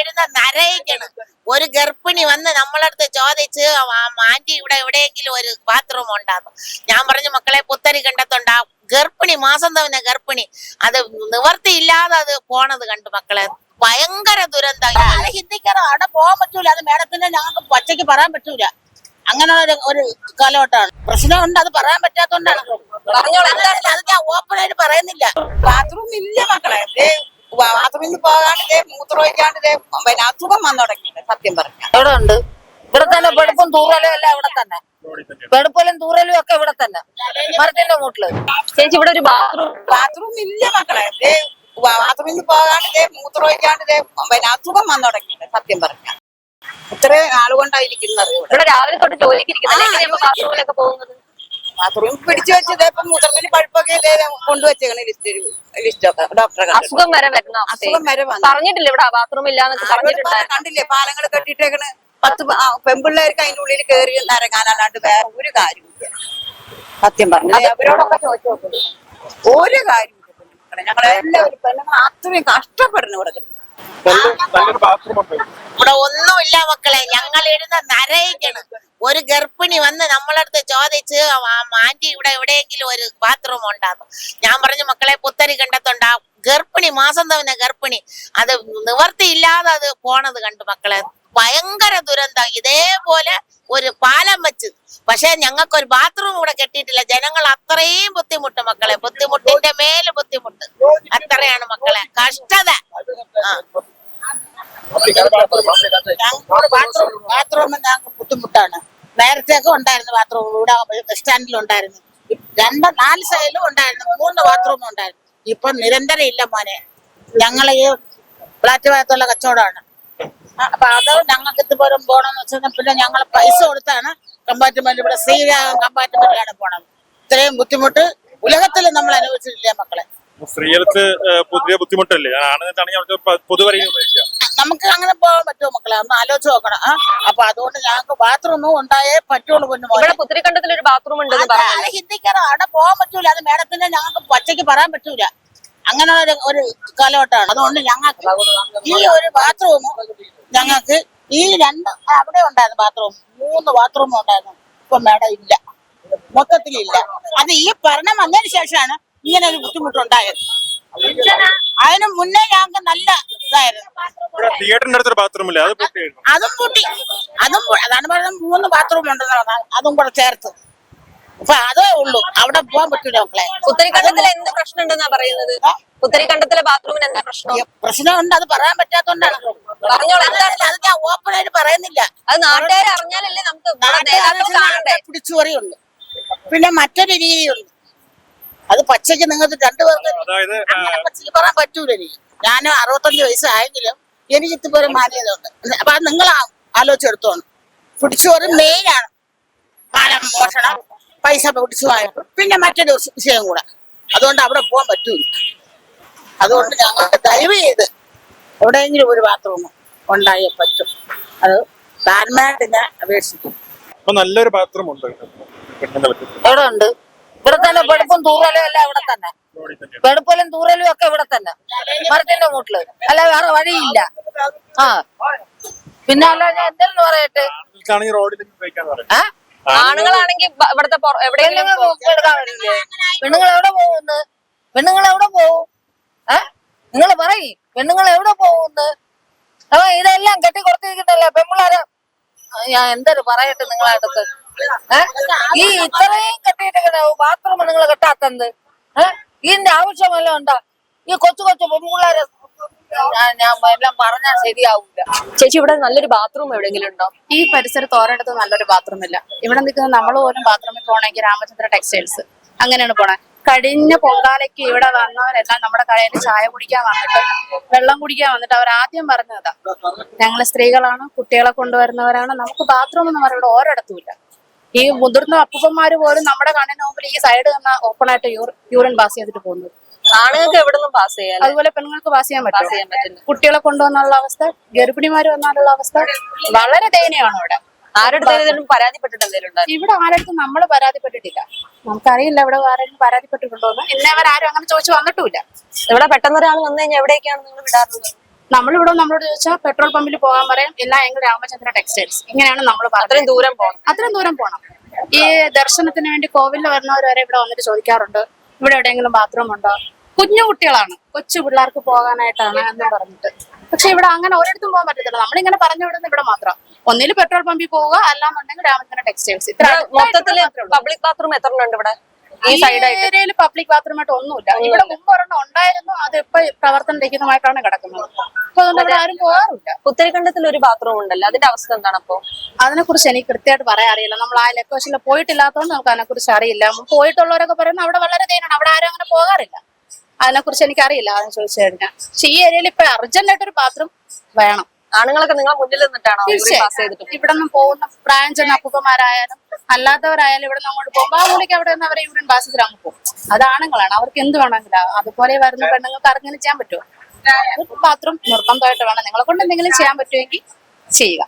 ഇരുന്ന് നരയിക്കണം ഒരു ഗർഭിണി വന്ന് നമ്മളടുത്ത് ചോദിച്ച് ആന്റി ഇവിടെ എവിടെയെങ്കിലും ഒരു ബാത്റൂം ഉണ്ടാകും ഞാൻ പറഞ്ഞു മക്കളെ പുത്തരി കണ്ടത്തുണ്ടാ. ഗർഭിണി മാസം തവണ ഗർഭിണി അത് നിവർത്തിയില്ലാതെ അത് പോണത് കണ്ടു മക്കളെ. ഭയങ്കര ദുരന്തം. ഹിന്ദിക്കാർ അവിടെ പോകാൻ പറ്റൂല. അത് മേഡത്തിന്റെ ഞങ്ങൾക്ക് പച്ചയ്ക്ക് പറയാൻ പറ്റൂല. അങ്ങനെ ഒരു ഒരു കാലഘട്ടമാണ്. പ്രശ്നമുണ്ട് അത് പറയാൻ പറ്റാത്തോണ്ടാണ് അത് ഞാൻ ഓപ്പൺ ആയിട്ട് പറയുന്നില്ല. ബാത്റൂം ഇല്ല മക്കളെ. ബാത്റൂമിൽ നിന്ന് പോകാണ്ട് മൂത്രമൊഴിക്കാണ്ട് മൂത്രം ഒഴിക്കാണ്ട് ദേ പിന്നെ അസുഖം വന്നു തുടങ്ങിയിട്ടുണ്ട് സത്യം പറഞ്ഞ. ഇവിടെ ഉണ്ട്? ഇവിടെ തന്നെ പെടുപ്പും തൂറലും എല്ലാം ഇവിടെ തന്നെ. പെടുപ്പലും തൂറലും ഒക്കെ ഇവിടെ തന്നെ. മരത്തിന്റെ മൂട്ടിൽ. ചേച്ചി ഇവിടെ ഒരു ബാത്റൂം ബാത്റൂം ഇല്ല മക്കളെ. ബാത്റൂമിൽ നിന്ന് പോകാണ്ട് മൂത്രമൊഴിക്കാണ്ട് മൂത്രം ഒഴിക്കാണ്ട് ദേ പിന്നെ അസുഖം വന്നു തുടങ്ങിയിട്ടുണ്ട് സത്യം പറഞ്ഞ. ഇത്രയും ആളുകൊണ്ടായിരിക്കുന്നത് ഇവിടെ. രാവിലെ തൊട്ട് ജോലിക്ക് ബാത്റൂമിലൊക്കെ പോകുന്നത്? ബാത്റൂം പിടിച്ചു വെച്ചത് ഇപ്പൊ മുതലിന് പഴുപ്പൊക്കെ കൊണ്ടുവച്ചേക്കണ ലിസ്റ്റ് ലിസ്റ്റൊക്കെ ഡോക്ടറെ. അസുഖം വരെ വരുന്ന അവസ്ഥയായി. അസുഖം വരെ വന്നു. പറഞ്ഞിട്ടില്ല ഇവിടെ ബാത്റൂം ഇല്ലാന്നൊക്കെ പറഞ്ഞിട്ടുണ്ടായിരുന്നു. കണ്ടില്ലേ പാലങ്ങൾ കെട്ടിട്ടേക്കണ് പത്ത് പെമ്പിള്ളേർക്ക് അതിന്റെ ഉള്ളിൽ കയറി നരങ്ങാനല്ലാണ്ട് വേറെ ഒരു കാര്യമില്ല സത്യം പറഞ്ഞു അവരോടൊക്കെ ചോദിച്ചു ഒരു കാര്യമില്ല ഞങ്ങളെല്ലാവരും പെണ്ണുങ്ങൾ അത്രയും കഷ്ടപ്പെടുന്നു ഇവിടെ. ഇവിടെ ഒന്നുമില്ല മക്കളെ ഞങ്ങൾ ഇരുന്ന് നരയിക്കണം. ഒരു ഗർഭിണി വന്ന് നമ്മളടുത്ത് ചോദിച്ച് ആന്റി ഇവിടെ എവിടെയെങ്കിലും ഒരു ബാത്റൂം ഉണ്ടാകും ഞാൻ പറഞ്ഞു മക്കളെ പുത്തരി കണ്ടത്തുണ്ടാ? ഗർഭിണി മാസം തവണ ഗർഭിണി. അത് നിവർത്തിയില്ലാതെ അത് പോണത് കണ്ടു മക്കളെ. ഭയങ്കര ദുരന്തം. ഇതേപോലെ ഒരു പാലം വെച്ച്. പക്ഷെ ഞങ്ങൾക്ക് ഒരു ബാത്റൂം ഇവിടെ കെട്ടിയിട്ടില്ല. ജനങ്ങൾ അത്രയും ബുദ്ധിമുട്ട് മക്കളെ. ബുദ്ധിമുട്ടിന്റെ മേലെ ബുദ്ധിമുട്ട്. അത്രയാണ് മക്കളെ. കഷ്ടത. ആ. ഞങ്ങൾക്ക് ബാത്റൂം ബാത്റൂം ഞങ്ങൾക്ക് ബുദ്ധിമുട്ടാണ്. നേരത്തെ ഒക്കെ ഉണ്ടായിരുന്നു ബാത്റൂം ഇവിടെ ബസ് സ്റ്റാൻഡിൽ ഉണ്ടായിരുന്നു. രണ്ട് നാല് സൈഡിലും ഉണ്ടായിരുന്നു മൂന്ന് ബാത്റൂം ഉണ്ടായിരുന്നു. ഇപ്പൊ നിരന്തരം ഇല്ല മോനെ. ഞങ്ങളെ ഈ ഫ്ലാറ്റ് ഭാഗത്തുള്ള കച്ചവടമാണ്. അപ്പൊ അത് ഞങ്ങൾക്ക് ഇതുപോലെ പോകണമെന്ന് വെച്ചാൽ പിന്നെ ഞങ്ങൾ പൈസ കൊടുത്താണ് കമ്പാർട്ട്മെന്റ് ഇവിടെ ശ്രീരാഗം കമ്പാർട്ട്മെന്റിലാണ് പോണത്. ഇത്രയും ബുദ്ധിമുട്ട് ഉലകത്തിൽ നമ്മൾ അനുഭവിച്ചിട്ടില്ല മക്കളെ. സ്ത്രീകൾക്ക് പുതിയ ബുദ്ധിമുട്ടല്ലേ? ആണെന്നിട്ടാണെങ്കിൽ പൊതുവരെ ഉപയോഗിക്കാം നമുക്ക് അങ്ങനെ പോകാൻ പറ്റുമോ മക്കളെ? ഒന്ന് ആലോചിച്ച് നോക്കണം. അപ്പൊ അതുകൊണ്ട് ഞങ്ങൾക്ക് ബാത്റൂം ഒന്നും ഉണ്ടായേ പറ്റുള്ളൂ പൊന്നു മോനെ. ഇവിടെ പുത്തിരിക്കണ്ടത്തിൽ ഒരു ബാത്റൂം ഉണ്ടെന്ന് പറഞ്ഞു അത് ഹിന്ദിക്കാരോ അവിടെ പോകാൻ പറ്റൂല. അത് മേഡത്തിന്റെ ഞങ്ങൾക്ക് പച്ചയ്ക്ക് പറയാൻ പറ്റൂല. അങ്ങനെ ഒരു ഒരു കാലഘട്ടമാണ്. അതുകൊണ്ട് ഞങ്ങൾക്ക് ഈ ഒരു ബാത്റൂം ഞങ്ങൾക്ക് ഈ രണ്ട് അവിടെ ഉണ്ടായിരുന്നു ബാത്റൂം മൂന്ന് ബാത്റൂം ഉണ്ടായിരുന്നു. ഇപ്പൊ മേഡം ഇല്ല. മൊത്തത്തിലില്ല. അത് ഈ ഭരണം വന്നതിന് ശേഷമാണ് ഇങ്ങനെ ഒരു ബുദ്ധിമുട്ടുണ്ടായത് അതിന് മുന്നേ ഞങ്ങൾക്ക് നല്ല ഇതായിരുന്നു. തിയേറ്ററിന്റെ അടുത്തൊരു ബാത്റൂം ഇല്ലേ? അത് കൂട്ടി അതും കൂ- അതാണ് പറയുന്നത് മൂന്ന് ബാത്റൂം ഉണ്ടെന്ന് പറഞ്ഞാൽ അതും കൂടെ ചേർത്ത്. അപ്പൊ അതേ ഉള്ളൂ. അവിടെ പോകാൻ പറ്റൂല മക്കളെ. പുത്തരിക്കണ്ടത്തിൽ എന്ത് പ്രശ്നം ഉണ്ടെന്നാ പറയുന്നത് പുത്തരിക്കണ്ടത്തിലെ ബാത്റൂമിന് എന്താ പ്രശ്നം? പ്രശ്നമുണ്ട്. അത് പറയാൻ പറ്റാത്തോണ്ടാണ് പറഞ്ഞോളൂ. എന്താ അത് ഞാൻ ഓപ്പൺ ആയിട്ട് പറയുന്നില്ല. അത് നാട്ടുകാർ അറിഞ്ഞാലല്ലേ നമുക്ക് ഇവിടെ നേതാക്കൾ കാണണ്ടേ? പിടിച്ചുപറിയുണ്ട് പിന്നെ മറ്റൊരു രീതിയുണ്ട്. അത് പച്ചയ്ക്ക് നിങ്ങൾക്ക് രണ്ടുപേർക്ക് പച്ചയ്ക്ക് പറയാൻ പറ്റൂല എനിക്ക്. ഞാൻ അറുപത്തഞ്ച് വയസ്സായെങ്കിലും എനിക്ക് ഇത്തിപ്പോലും മാന്യതയുണ്ട് അപ്പൊ അത് നിങ്ങൾ ആലോചിച്ചെടുത്തോണം പിടിച്ചുപറി മെയിൻ ആണ്. മാനം മോഷണം പൈസ പിടിച്ചു വാങ്ങും പിന്നെ മറ്റൊരു വിഷയം കൂടെ. അതുകൊണ്ട് അവിടെ പോകാൻ പറ്റൂല. അതുകൊണ്ട് ഞങ്ങൾക്ക് ദയവ് ചെയ്ത് എവിടെയെങ്കിലും ഒരു ബാത്റൂം ഉണ്ടായേ പറ്റും. അത് ഗവൺമെന്റ് ഞാൻ അപേക്ഷിക്കും. നല്ലൊരു ബാത്റൂം ഉണ്ട്. എവിടെ ഉണ്ട് ഇവിടെ തന്നെ പെടുപ്പും തൂറലും എല്ലാം ഇവിടെ തന്നെ. പെടുപ്പലും തൂറലും ഒക്കെ ഇവിടെ തന്നെ. മരത്തിന്റെ മൂട്ടിൽ. അല്ല വേറെ വഴിയില്ല. ആ. പിന്നെ അല്ല ഞാൻ എന്തെന്ന് പറയട്ടെ? ആണുങ്ങളാണെങ്കിൽ ഇവിടുത്തെ പെണ്ണുങ്ങൾ എവിടെ പോകുന്നു പെണ്ണുങ്ങൾ എവിടെ പോകും ഏ നിങ്ങൾ പറയും. പെണ്ണുങ്ങൾ എവിടെ പോകുന്നു അപ്പൊ ഇതെല്ലാം കെട്ടി കൊടുത്തിരിക്കുന്നല്ലേ പെമ്പിള്ളാര് ഞാൻ എന്തൊരു പറയട്ടെ നിങ്ങളെ അടുത്ത് ഏ ഈ ഇത്രയും കെട്ടിയിട്ട് ബാത്റൂം നിങ്ങൾ കെട്ടാത്തത് ഇതിന്റെ ആവശ്യമല്ല ഉണ്ടോ ഈ കൊച്ചു കൊച്ചു ഞാൻ എല്ലാം പറഞ്ഞാൽ ശരിയാവൂല. ചേച്ചി ഇവിടെ നല്ലൊരു ബാത്റൂം എവിടെയെങ്കിലും ഉണ്ടോ? ഈ പരിസരത്ത് ഓരോടത്ത് നല്ലൊരു ബാത്റൂം ഇല്ല. ഇവിടെ നിൽക്കുന്ന നമ്മൾ പോലും ബാത്റൂമിൽ പോകണമെങ്കിൽ രാമചന്ദ്ര ടെക്സ്റ്റൈൽസ്. അങ്ങനെയാണ് പോണേ. കഴിഞ്ഞ പൊങ്കാലയ്ക്ക് ഇവിടെ വന്നവരെല്ലാം നമ്മുടെ കടയിൽ ചായ കുടിക്കാൻ വന്നിട്ട് വെള്ളം കുടിക്കാൻ വന്നിട്ട് അവർ ആദ്യം പറഞ്ഞതാ. ഞങ്ങൾ സ്ത്രീകളാണ് കുട്ടികളെ കൊണ്ടുവരുന്നവരാണ്. നമുക്ക് ബാത്റൂം എന്ന് പറയുന്നത് ഓരോടത്തും ഇല്ല. ഈ മുതിർന്ന അപ്പൂപ്പന്മാര് പോലും നമ്മുടെ കണ്ണിന് മുമ്പിൽ ഈ സൈഡ് നിന്ന് ഓപ്പൺ ആയിട്ട് യൂറിൻ പാസ് ചെയ്തിട്ട് പോകുന്നത് ആണുങ്ങൾക്ക് എവിടെ നിന്നും പാസ് ചെയ്യാം അതുപോലെ പെണ്ണുങ്ങൾക്ക് പാസ് ചെയ്യാൻ പറ്റും കുട്ടികളെ കൊണ്ടുവന്നുള്ള അവസ്ഥ ഗർഭിണിമാര് വന്നാലുള്ള അവസ്ഥ വളരെ ദയനീയമാണ് ഇവിടെ. ഇവിടെ ആരടുത്തും നമ്മൾ പരാതിപ്പെട്ടിട്ടില്ല. നമുക്കറിയില്ല ഇവിടെ ആരെങ്കിലും പരാതിപ്പെട്ടിട്ടുണ്ടോ എന്ന് അവർ ആരും അങ്ങനെ ചോദിച്ചു വന്നിട്ടില്ല ഇവിടെ പെട്ടെന്ന് ഒരാൾ വന്നു കഴിഞ്ഞാൽ എവിടേക്കാണ് നിങ്ങൾ വിടാറുള്ളത്? നമ്മളിവിടെ നമ്മളോട് ചോദിച്ചാൽ പെട്രോൾ പമ്പിൽ പോകാൻ പറയും ഇല്ല എങ്കിൽ രാമചന്ദ്ര ടെക്സ്റ്റൈൽസ് ഇങ്ങനെയാണ് നമ്മൾ അത്രയും ദൂരം പോകണം അത്രയും ദൂരം പോകണം ഈ ദർശനത്തിന് വേണ്ടി കോവിലിൽ വരുന്നവർ വരെ ഇവിടെ വന്നിട്ട് ചോദിക്കാറുണ്ട്. ഇവിടെ എവിടെയെങ്കിലും ബാത്റൂം ഉണ്ടോ? കുഞ്ഞു കുട്ടികളാണ്. കൊച്ചു പിള്ളേർക്ക് പോകാനായിട്ടാണ് എന്ന് പറഞ്ഞിട്ട്. പക്ഷെ ഇവിടെ അങ്ങനെ ഒരിടത്തും പോകാൻ പറ്റത്തില്ല. നമ്മളിങ്ങനെ പറഞ്ഞു വിടുന്നത് ഇവിടെ മാത്രം. ഒന്നിൽ പെട്രോൾ പമ്പിൽ പോവുക അല്ലാന്നുണ്ടെങ്കിൽ രാമചന്ദ്ര ടെക്സ്റ്റൈൽസ് ഇത്ര മൊത്തത്തിൽ പബ്ലിക് ബാത്റൂം എത്ര ഉണ്ട് ഇവിടെ? ഈ സൈഡായിട്ട് പബ്ലിക് ബാത്റൂമായിട്ട് ഒന്നുമില്ല. ഇവിടെ മുമ്പ് ഒരെണ്ണം ഉണ്ടായിരുന്നു അത് ഇപ്പൊ പ്രവർത്തനരഹിതമായിട്ടാണ് കിടക്കുന്നത്. അപ്പൊ അതുകൊണ്ട് ആരും പോകാറില്ല. പുത്തരിക്കണ്ടത്തിൽ ഒരു ബാത്റൂം ഉണ്ടല്ലോ അതിന്റെ അവസ്ഥ എന്താണ് അപ്പോ? അതിനെ കുറിച്ച് എനിക്ക് കൃത്യമായിട്ട് പറയാൻ അറിയില്ല. നമ്മൾ ആ ലൊക്കേഷനിൽ പോയിട്ടില്ലാത്തതുകൊണ്ട് നമുക്ക് അതിനെ കുറിച്ച് അറിയില്ല. പോയിട്ടുള്ളവരൊക്കെ പറയുന്നത് അവിടെ വളരെ ദൈനാണ് അവിടെ ആരും അങ്ങനെ പോകാറില്ല. അതിനെ കുറിച്ച് എനിക്ക് അറിയില്ല അതെന്ന് ചോദിച്ചു കഴിഞ്ഞാൽ പക്ഷെ ഈ ഏരിയയിൽ ഇപ്പൊ അർജന്റ് ആയിട്ട് ഒരു ബാത്റൂം വേണം. ആണുങ്ങളൊക്കെ നിങ്ങളെ മുന്നിൽ നിന്നിട്ടാണോ പാസ് ചെയ്തിട്ട് ഇവിടെ നിന്ന് പോകുന്ന പ്രായം ചെന്ന അപ്പൂപ്പന്മാരായാലും അല്ലാത്തവരായാലും ഇവിടെ നിന്ന് അങ്ങോട്ട് പോകുമ്പോൾ ആ പുള്ളിക്ക് അവിടെ നിന്ന് അവരെ യൂറിൻ പാസ് ചെയ്ത് അങ്ങ് പോകും. അത് ആണുങ്ങളാണ്. അവർക്ക് എന്ത് വേണമെങ്കിലും അതുപോലെ വരുന്ന പെണ്ണുങ്ങൾക്ക് അറിഞ്ഞു ചെയ്യാൻ പറ്റുമോ? ബാത്റൂം നിർബന്ധമായിട്ട് വേണം. നിങ്ങളെ കൊണ്ട് എന്തെങ്കിലും ചെയ്യാൻ പറ്റുമെങ്കിൽ ചെയ്യുക.